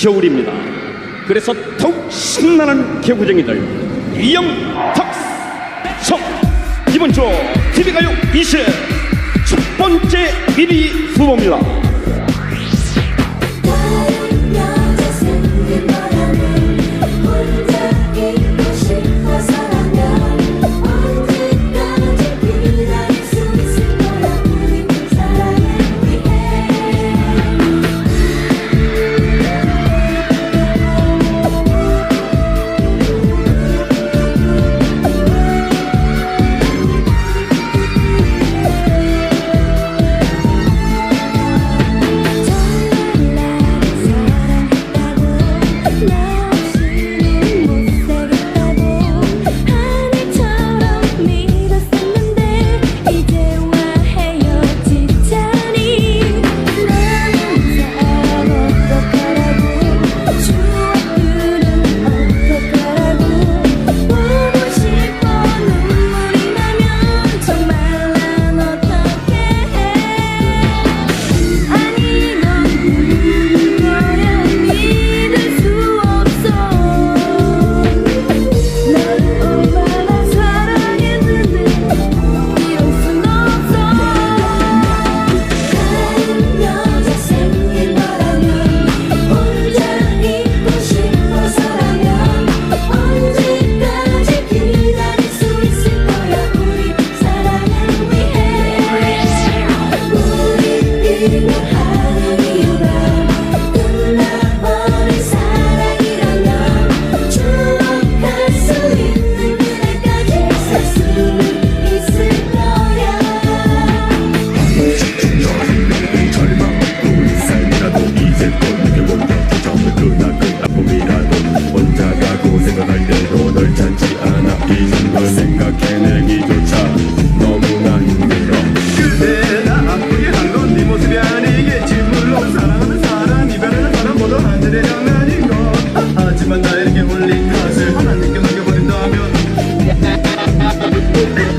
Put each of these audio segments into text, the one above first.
겨울입니다. 그래서 더욱 신나는 개구쟁이들 이영탁 석 이번 주 TV가요 20첫 번째 1위 후보입니다.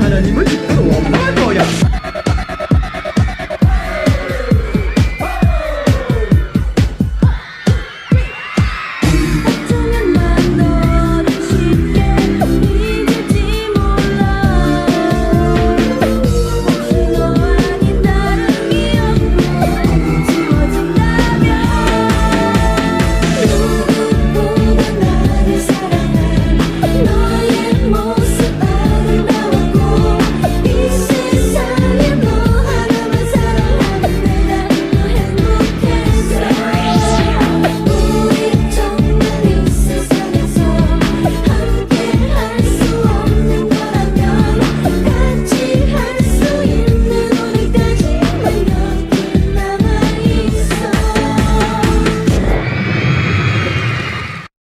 하나님은